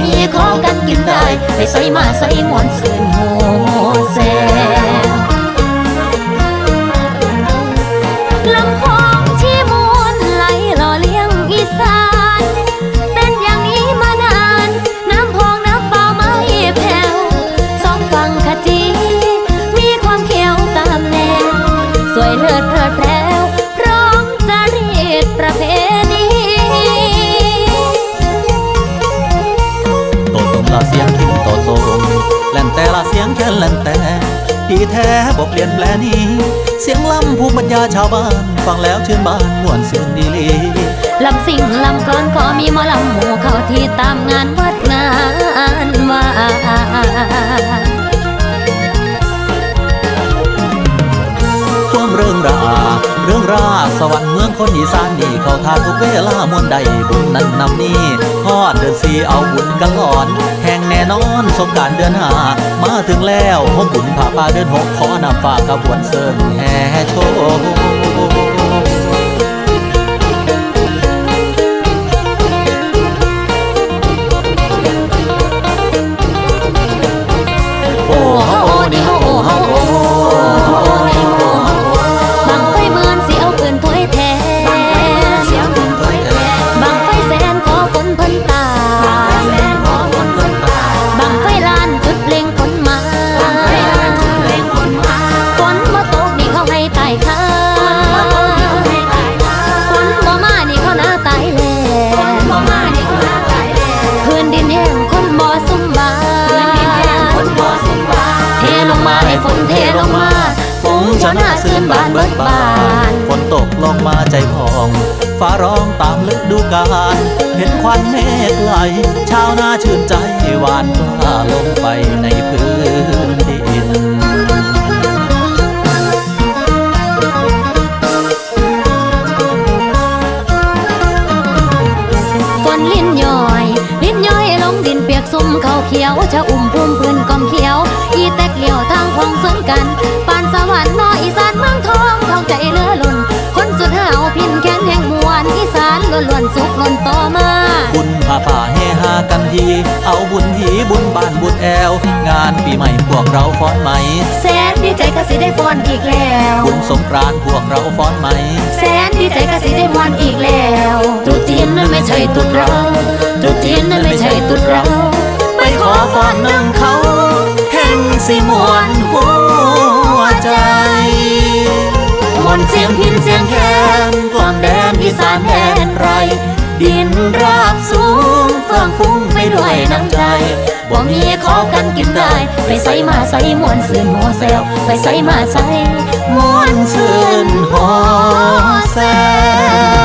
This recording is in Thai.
มีของกันกินได้ไปใส่มาใส่มวนสื่นโหแซลำคองที่มวนไหลหล่อเลี้ยงอีสาน เป็นอย่างนี้มานาน น้ำพองน้ำเปล่าไม่แผ่วสองฝั่งขจี มีความเขียวตามแนว สวยเลิศเพลิดเพลวพร้อมจารีตประเพ ยงแค่แล่นแต่ดีแท้บอกเปลี่ยนแปลนี้ เสียงลำภูมิปัญญาชาวบ้าน ฟังแล้วชื่นบานม่วนเสียงดีลีลำสิ่งลำกรอนก็มีหมอลำหมู่เขาที่ตามงานวัดงานว่าความเรื่องรา เรื่องราสวรรค์เมืองคนอีสานนี่เขาทาทุกเวลามวนใดบุญนั้นนำนี่ทอดเดือนสีเอาบุญกันหลอน แห่งแน่นอนสงการเดือนหา มาถึงแล้วหกบุญผ่าป่าเดือนหกขอนำฝากกระบวนเสริมแห่โชว์ งมาฝงชนะซื่นบานเบิดบานฝนตกลงมาใจพองฟ้าร้องตามฤดูกาลเห็นควันเมฆไหลชาวนาชื่นใจหวานกล้าลงไปในพื้นดินฝนลิ้นย่อย ลิ้นย่อยลงดินเปียกสุมเขาเขียวจะอุ่มพุ่มพื้นกอมเขียว อีแตกเหลียวทางคงสวนกันปานสวรรค์นออีสานเมืองทองทองใจเลือล่นคนสุดหาวพินแค้นแห่งมวลอีสานล้วนล้วนสุขล้นต่อมา บุญผ่าป่าเฮฮากันที เอาบุญหีบุญบ้านบุญแอว งานปีใหม่พวกเราฟ้อนไหม แสนดีใจก็สิได้ฟ้อนอีกแล้ว บุญสงกรานต์พวกเราฟ้อนไหม แสนดีใจก็สิได้มวนอีกแล้วตรุษจีนนั้นไม่ใช่ตรุษเราตรุษจีนนั้นไม่ใช่ตรุษเรา ไปขอฟ้อนนั่งเขาแห่งสิมวนหัวใจมนต์เสียงพินเสียงแคนกล่อมแดนอีสานแดนไรดินร ไปด้วยน้ำใจบ่มีขอกันกินได้ไปใส่มาใส่มวนซื่นหัวแซวไปใส่มาใส่มวนซื่นหัวแซว